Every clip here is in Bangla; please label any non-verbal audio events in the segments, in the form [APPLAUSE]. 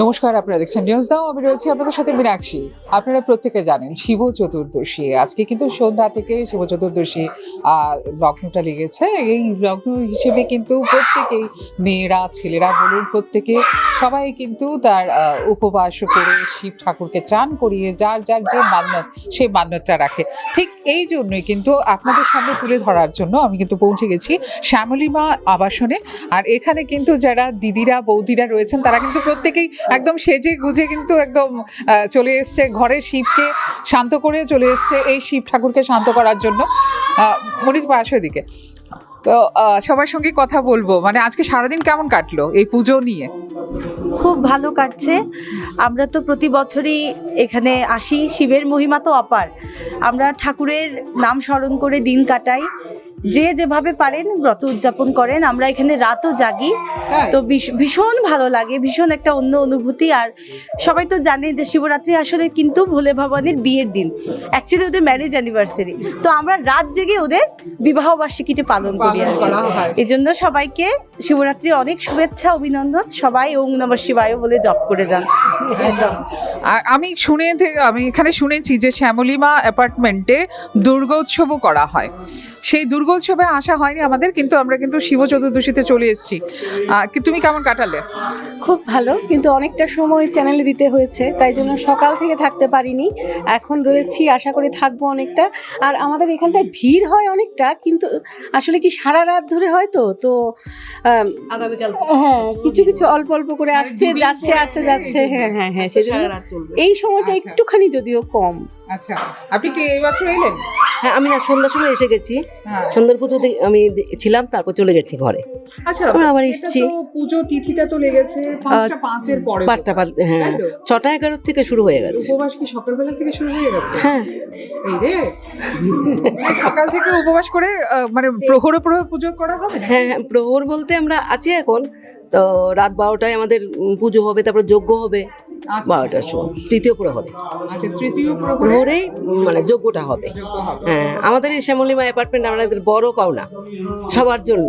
নমস্কার, আপনারা দেখছেন নিউজ দাও আমি রয়েছি আপনাদের সাথে মীনাক্ষী। আপনারা প্রত্যেকে জানেন শিব চতুর্দশী। আজকে কিন্তু সন্ধ্যা থেকে শিব চতুর্দশী লগ্নটা লেগেছে। এই লগ্ন হিসেবে কিন্তু প্রত্যেকেই মেয়েরা, ছেলেরা বলুন প্রত্যেকে সবাই কিন্তু তার উপবাস করে শিব ঠাকুরকে চান করিয়ে যার যার যে মান্যত সেই মান্যতটা রাখে। ঠিক এই জন্যই কিন্তু আপনাদের সামনে তুলে ধরার জন্য আমি কিন্তু পৌঁছে গেছি শ্যামলীমা আবাসনে। আর এখানে কিন্তু যারা দিদিরা, বৌদিরা রয়েছেন, তারা কিন্তু প্রত্যেকেই একদম সেজে গুজে কিন্তু একদম চলে এসছে। ঘরে শিবকে শান্ত করে চলে এসছে এই শিব ঠাকুরকে শান্ত করার জন্য। মনিত পাশ দিকে তো সবার সঙ্গে কথা বলব। মানে আজকে সারাদিন কেমন কাটলো এই পুজো নিয়ে? খুব ভালো কাটছে। আমরা তো প্রতি বছরই এখানে আসি। শিবের মহিমা তো অপার। আমরা ঠাকুরের নাম স্মরণ করে দিন কাটাই। যে যেভাবে পারেন ব্রত উদযাপন করেন আমরা এখানে রাতও জাগি। তো ভীষ- ভীষণ ভালো লাগে ভীষণ একটা অন্য অনুভূতি। আর সবাই তো জানে যে শিবরাত্রি আসলে কিন্তু ভোলে ভবানীর বিয়ের দিন। অ্যাকচুয়ালি ওদের ম্যারেজ অ্যানিভার্সারি তো আমরা রাত জেগে ওদের বিবাহ বার্ষিকীটি পালন করি। এই জন্য সবাইকে শিবরাত্রি অনেক শুভেচ্ছা অভিনন্দন। সবাই ওম নম শিবায় বলে জপ করে যান। আর আমি শুনে আমি এখানে শুনেছি যে শ্যামলীমা অ্যাপার্টমেন্টে দুর্গোৎসবও করা হয়। সেই দুর্গোৎসবে আসা হয়নি আমাদের, কিন্তু আমরা কিন্তু শিব চতুর্দশীতে চলে এসেছি। তুমি কেমন কাটালে? খুব ভালো কিন্তু অনেকটা সময় চ্যানেলে দিতে হয়েছে তাই জন্য সকাল থেকে থাকতে পারিনি। এখন রয়েছি আশা করি থাকব অনেকটা। আর আমাদের এখানটায় ভিড় হয় অনেকটা কিন্তু আসলে কি সারা রাত ধরে হয় তো? তো আগামীকাল হ্যাঁ কিছু কিছু অল্প অল্প করে মানে আসছে যাচ্ছে আসছে যাচ্ছে হ্যাঁ হ্যাঁ হ্যাঁ সেজন্য সারা রাত চলবে। এই সময়টা আচ্ছা। একটুখানি যদিও কম। আচ্ছা আপনি কি এই বছর এলেন? হ্যাঁ আমি না সন্ধ্যার সময় এসে গেছি। হ্যাঁ। সন্ধ্যার পুজো আমি ছিলাম তারপর চলে গেছি ঘরে। আচ্ছা আমরা আবার এসছি। পুজো তিথিটা তো লেগেছে পাঁচের পরে পাঁচটা পাঁচ হ্যাঁ ছটা এগারো থেকে শুরু হয়ে গেছে। উপবাস কি সকালবেলা থেকে শুরু হয়ে গেছে? হ্যাঁ। এই রে। সকাল থেকে উপবাস করে মানে প্রহর প্রহর পুজো করা হবে হ্যাঁ হ্যাঁ প্রহর বলতে আমরা আছি এখন। তো রাত বারোটায় আমাদের পুজো হবে তারপর যজ্ঞ হবে। বারোটার সময়। তৃতীয় প্রহরে আচ্ছা তৃতীয় প্রহরে মানে যোগ্যটা হবে। হ্যাঁ আমাদের এই শ্যামলিমা অ্যাপার্টমেন্ট আমাদের বড় পাওনা। সবার জন্য।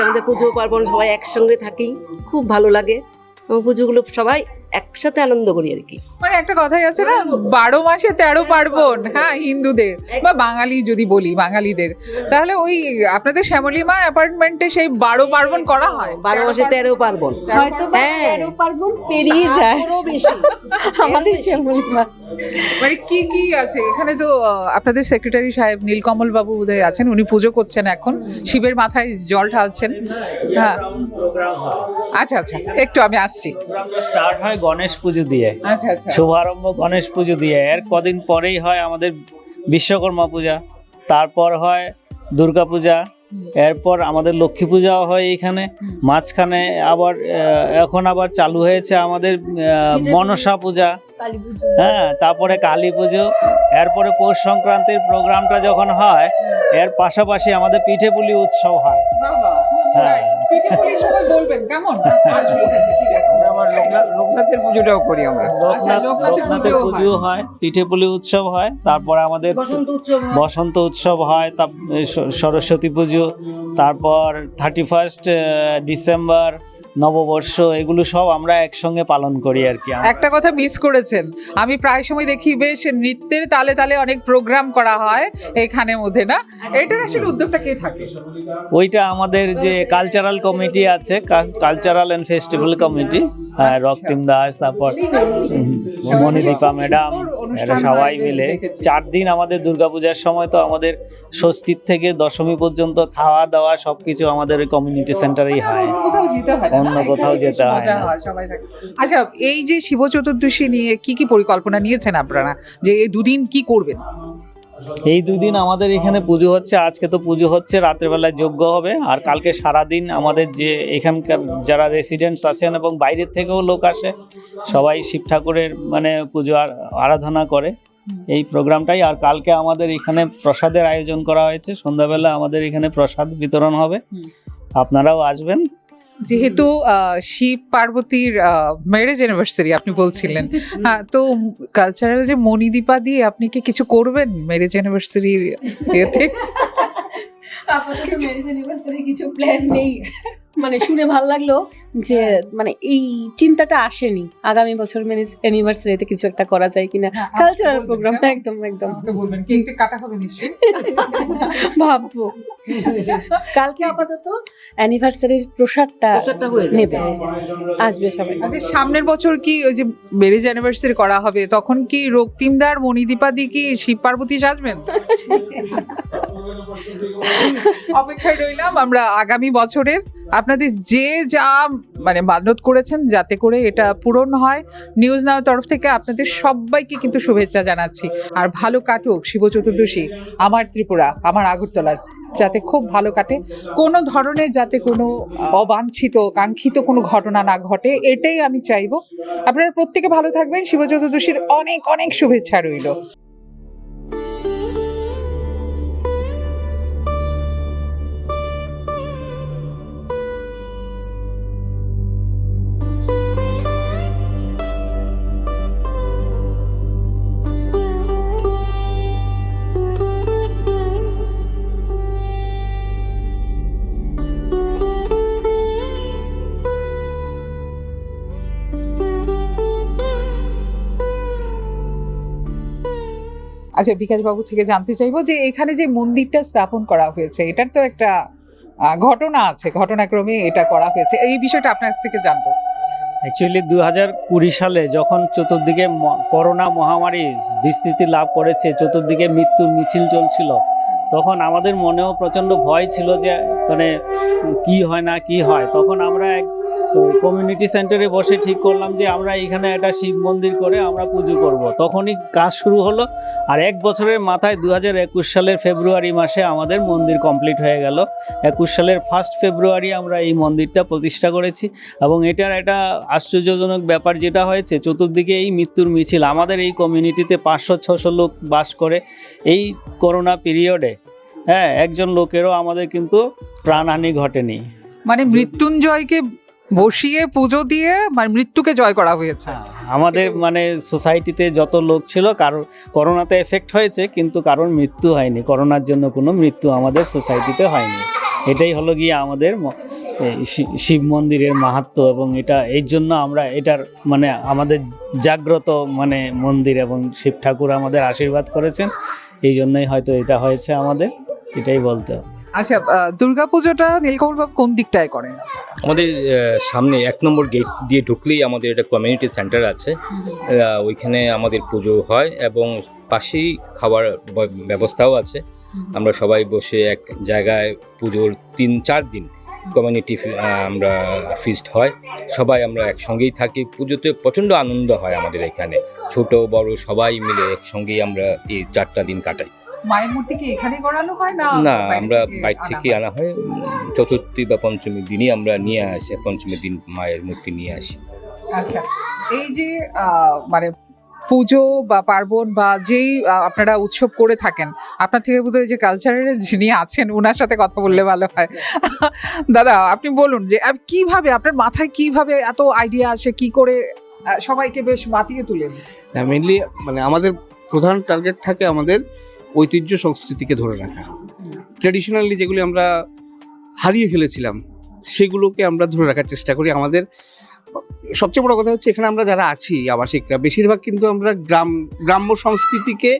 আমাদের পুজো পার্বণ সবাই একসঙ্গে থাকি। খুব ভালো লাগে। এবং পুজোগুলো সবাই একসাথে আনন্দ করি আর কি। একটা কথাই আছে না বারো মাসে তেরো পার্বণ হ্যাঁ হিন্দুদের বা বাঙালি যদি বলি বাঙালিদের। তাহলে ওই আপনাদের শ্যামলীমা অ্যাপার্টমেন্টে সেই বারো পার্বণ করা হয় বারো মাসে তেরো পার্বণ। হয়তো হ্যাঁ। তেরো পার্বণ পেরিয়ে যায়। [LAUGHS] আমাদের শ্যামলী আমাদের শ্যামলিমা। মানে কি কি আছে? এখানে তো আপনাদের সেক্রেটারি সাহেব নীলকমল বাবু বোধহয় আছেন উনি পুজো করছেন এখন। শিবের মাথায় জল ঢালছেন। হ্যাঁ। আচ্ছা আচ্ছা একটু আমি আসছি। প্রোগ্রামটা স্টার্ট হয় গণেশ পুজো দিয়ে। আচ্ছা আচ্ছা। শুভারম্ভ গণেশ পুজো দিয়ে। এর কদিন পরেই হয় আমাদের বিশ্বকর্মা পূজা। তারপর হয় দুর্গা পূজা। এরপর আমাদের লক্ষ্মী পূজাও হয় এইখানে। মাঝখানে আবার এখন আবার চালু হয়েছে আমাদের মনসা পুজো। হ্যাঁ তারপরে কালী পুজো এরপরে পৌষ সংক্রান্তির প্রোগ্রামটা যখন হয় এর পাশাপাশি আমাদের পিঠে পুলি উৎসব হয়। হ্যাঁ। [LAUGHS] আবার লোকনাথ লোকনাথের পুজোটাও করি আমরা। লোকনাথ লোকনাথের পুজো হয়। পিঠে পুলি উৎসব হয় তারপরে আমাদের বসন্ত উৎসব হয়। বসন্ত উৎসব হয় তার সরস্বতী পুজো তারপর থার্টি ফার্স্ট ডিসেম্বর নববর্ষ এগুলো সব আমরা একসঙ্গে পালন করি আর কি একটা কথা মিস করেছেন। আমি প্রায় সময় দেখি বেশ নৃত্যের তালে তালে অনেক প্রোগ্রাম করা হয় এখানে মধ্যে না? এটার আসলে উদ্যোগটা কে থাকে? ওইটা আমাদের যে কালচারাল কমিটি আছে কালচারাল অ্যান্ড ফেস্টিভ্যাল কমিটি হ্যাঁ রক্তিম দাস তারপর মণিদীপা ম্যাডাম এরা সবাই মিলে চার দিন আমাদের দুর্গাপূজার সময় তো আমাদের ষষ্ঠীর থেকে দশমী পর্যন্ত খাওয়া দাওয়া সবকিছু আমাদের কমিউনিটি সেন্টারেই হয়। অন্য কোথাও যেতে হয় অন্য? কোথাও যেতে হয় আচ্ছা এই যে শিব চতুর্দশী নিয়ে কি কি পরিকল্পনা নিয়েছেন আপনারা? যে এই দুদিন কি করবেন? এই দুদিন আমাদের এখানে পুজো হচ্ছে আজকে তো পুজো হচ্ছে রাত্রেবেলায় যজ্ঞ হবে। আর কালকে সারাদিন আমাদের যে এখানকার যারা রেসিডেন্টস আছেন এবং বাইরের থেকেও লোক আসে সবাই শিব ঠাকুরের মানে পুজো আরাধনা করে। এই প্রোগ্রামটাই আর কালকে আমাদের এখানে প্রসাদের আয়োজন করা হয়েছে। সন্ধ্যাবেলা আমাদের এখানে প্রসাদ বিতরণ হবে। আপনারাও আসবেন। যেহেতু আহ, শিব পার্বতীর ম্যারেজ অ্যানিভার্সারি আপনি বলছিলেন। হ্যাঁ। তো কালচারাল যে মণিদীপা দিয়ে আপনি কি কিছু করবেন ম্যারেজ অ্যানিভার্সারির এতে আপাতত ম্যারেজ অ্যানিভার্সারি কিছু প্ল্যান নেই। মানে শুনে ভালো লাগল যে মানে এই চিন্তাটা আসেনি। আগামী বছর অ্যানিভার্সারিতে কিছু একটা করা যায় কিনা। হ্যাঁ, কালচারাল প্রোগ্রাম একদম একদম। বলবেন কেকটা কাটা হবে নিশ্চয়ই? [LAUGHS] ভাববো। কালকে আপাতত অ্যানিভার্সারির প্রসাদটা প্রসাদটা হয়ে নেবে। আসবে সবাই। আচ্ছা সামনের বছর কি ওই যে ম্যারেজ অ্যানিভার্সারি করা হবে তখন কি রক্তিমদার মণিদীপাদি কি শিব পার্বতী সাজবেন? [LAUGHS] অপেক্ষায় রইলাম আমরা আগামী বছরের আপনাদের যে যা মানে মানত করেছেন, যাতে করে এটা পূরণ হয় নিউজ নাওয়ার তরফ থেকে আপনাদের সবাইকে কিন্তু শুভেচ্ছা জানাচ্ছি। আর ভালো কাটুক, শিব চতুর্দশী, আমার ত্রিপুরা, আমার আগরতলার যাতে খুব ভালো কাটে। কোনো ধরনের যাতে কোনো অবাঞ্ছিত, কাঙ্ক্ষিত কোনো ঘটনা না ঘটে, এটাই আমি চাইব। আপনারা প্রত্যেকে ভালো থাকবেন, শিব চতুর্দশীর অনেক অনেক শুভেচ্ছা রইল। আচ্ছা বিকাশবাবু থেকে জানতে চাইব যে এখানে যে মন্দিরটা স্থাপন করা হয়েছে, এটার তো একটা ঘটনা আছে, ঘটনাক্রমে এটা করা হয়েছে। এই বিষয়টা আপনার কাছ থেকে জানব। অ্যাকচুয়ালি দু হাজার কুড়ি সালে যখন চতুর্দিকে করোনা মহামারী বিস্তৃতি লাভ করেছে, চতুর্দিকে মৃত্যুর মিছিল চলছিল, তখন আমাদের মনেও প্রচণ্ড ভয় ছিল যে মানে কি হয় না কি হয়, তখন আমরা এক কমিউনিটি সেন্টারে বসে ঠিক করলাম যে আমরা এখানে একটা শিব মন্দির করে আমরা পুজো করব। তখনই কাজ শুরু হলো আর এক বছরের মাথায় দু একুশ সালের ফেব্রুয়ারি মাসে আমাদের মন্দির কমপ্লিট হয়ে গেল। একুশ সালের ফার্স্ট ফেব্রুয়ারি আমরা এই মন্দিরটা প্রতিষ্ঠা করেছি এবং এটার একটা আশ্চর্যজনক ব্যাপার যেটা হয়েছে, চতুর্দিকে এই মৃত্যুর মিছিল। আমাদের এই কমিউনিটিতে পাঁচশো, ছশো লোক বাস করে এই করোনা পিরিয়ডে হ্যাঁ একজন লোকেরও আমাদের কিন্তু প্রাণহানি ঘটেনি। মানে মৃত্যুঞ্জয়কে বসিয়ে পুজো দিয়ে মানে মৃত্যুকে জয় করা হয়েছে। আমাদের মানে সোসাইটিতে যত লোক ছিল কারও করোনাতে এফেক্ট হয়েছে কিন্তু কারোর মৃত্যু হয়নি। করোনার জন্য কোনো মৃত্যু আমাদের সোসাইটিতে হয়নি। এটাই হলো গিয়ে আমাদের শিব মন্দিরের মাহাত্ম্য এবং এটা এই জন্য আমরা এটার মানে আমাদের জাগ্রত মানে মন্দির এবং শিব ঠাকুর আমাদের আশীর্বাদ করেছেন। এই জন্যই হয়তো এটা হয়েছে আমাদের। এটাই বলতে হবে। আচ্ছা দুর্গাপুজোটা নীলকমল বাবু কোন দিকটায় করেন? আমাদের সামনে এক নম্বর গেট দিয়ে ঢুকলেই আমাদের একটা কমিউনিটি সেন্টার আছে। ওইখানে আমাদের পুজো হয় এবং পাশেই খাবার ব্যবস্থাও আছে। আমরা সবাই বসে এক জায়গায় পুজোর তিন চার দিন কমিউনিটি আমরা ফিস্ট হয়। সবাই আমরা একসঙ্গেই থাকি। পুজোতে প্রচণ্ড আনন্দ হয় আমাদের এখানে। ছোট বড় সবাই মিলে একসঙ্গেই আমরা এই চারটা দিন কাটাই। মায়ের মূর্তি কি এখানে করানো হয় না না আমরা থেকে বাইর আনা থেকে হয়? আনা হয়। চতুর্থী বা পঞ্চমী দিনই আমরা নিয়ে আসি পঞ্চমীর দিন মায়ের মূর্তি নিয়ে আসি। আচ্ছা এই যে মানে পুজো বা পার্বণ বা যেই আপনারা উৎসব করে থাকেন আপনার থেকে বোধহয় যে কালচারের যিনি আছেন ওনার সাথে কথা বললে ভালো হয়। দাদা আপনি বলুন যে কীভাবে আপনার মাথায় কীভাবে এত আইডিয়া আসে কি করে সবাইকে বেশ মাতিয়ে তুলেন? মেনলি মানে আমাদের প্রধান টার্গেট থাকে আমাদের ঐতিহ্য সংস্কৃতিকে ধরে রাখা। ট্রেডিশনালি যেগুলি আমরা হারিয়ে ফেলেছিলাম, সেগুলোকে আমরা ধরে রাখার চেষ্টা করি। আমাদের সবচেয়ে বড় কথা হচ্ছে এখানে আমরা যারা আছি, আবাসিকরা, বেশিরভাগ কিন্তু আমরা গ্রাম, গ্রাম্য সংস্কৃতিকে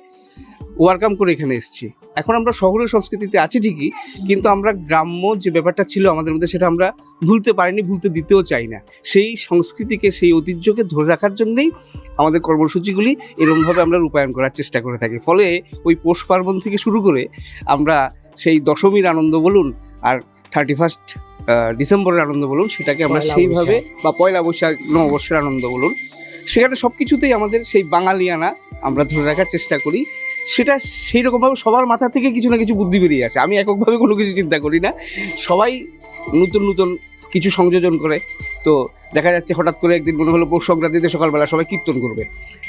ওয়ারকাম করে এখানে এসেছি। এখন আমরা শহরের সংস্কৃতিতে আছি ঠিকই কিন্তু আমরা গ্রাম্য যে ব্যাপারটা ছিল আমাদের মধ্যে সেটা আমরা ভুলতে পারিনি ভুলতে দিতেও চাই না। সেই সংস্কৃতিকে সেই ঐতিহ্যকে ধরে রাখার জন্যেই আমাদের কর্মসূচিগুলি এরকমভাবে আমরা রূপায়ণ করার চেষ্টা করে থাকি। ফলে ওই পৌষ পার্বণ থেকে শুরু করে আমরা সেই দশমীর আনন্দ বলুন আর থার্টি ফার্স্ট ডিসেম্বরের আনন্দ বলুন সেটাকে আমরা সেইভাবে বা পয়লা বৈশাখ নববর্ষের আনন্দ বলুন সেখানে সব কিছুতেই আমাদের সেই বাঙালিয়ানা আমরা ধরে রাখার চেষ্টা করি। সেটা সেই রকমভাবে সবার মাথা থেকে কিছু না কিছু বুদ্ধি বেরিয়ে আসে। আমি এককভাবে কোনো কিছু চিন্তা করি না। সবাই নতুন নতুন কিছু সংযোজন করে। তো দেখা যাচ্ছে হঠাৎ করে একদিন মনে হলো পৌষ সংক্রান্তিতে সকালবেলা সবাই কীর্তন করবে।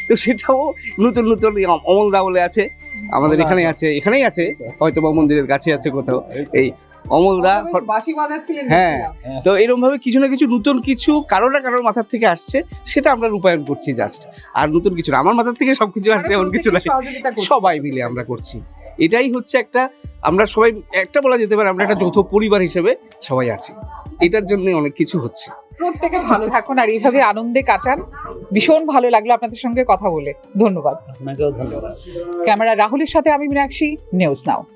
তো সেটাও নতুন নতুন অমল দাওলে বলে আছে। আমাদের এখানে আছে এখানেই আছে। হয়তো বা মন্দিরের কাছে আছে কোথাও। এই অমলদা হ- বাজাচ্ছিলেন হ্যাঁ। তো এরকম ভাবে কিছু না কিছু নতুন কিছু কারও না কারোর মাথার থেকে আসছে সেটা আমরা রূপায়ণ করছি জাস্ট আর নতুন কিছু না আমার মাথার থেকে সবকিছু আসছে এমন কিছু নাই। সবাই মিলে আমরা করছি। এটাই হচ্ছে একটা আমরা সবাই একটা বলা যেতে পারে আমরা একটা যৌথ পরিবার হিসেবে সবাই আছি। এটার জন্য অনেক কিছু হচ্ছে। প্রত্যেকে ভালো থাকুন আর এইভাবে আনন্দে কাটান। ভীষণ ভালো লাগল আপনাদের সঙ্গে কথা বলে। ধন্যবাদ। ধন্যবাদ। ক্যামেরা রাহুলের সাথে আমি মীনাক্ষী নিউজ নাও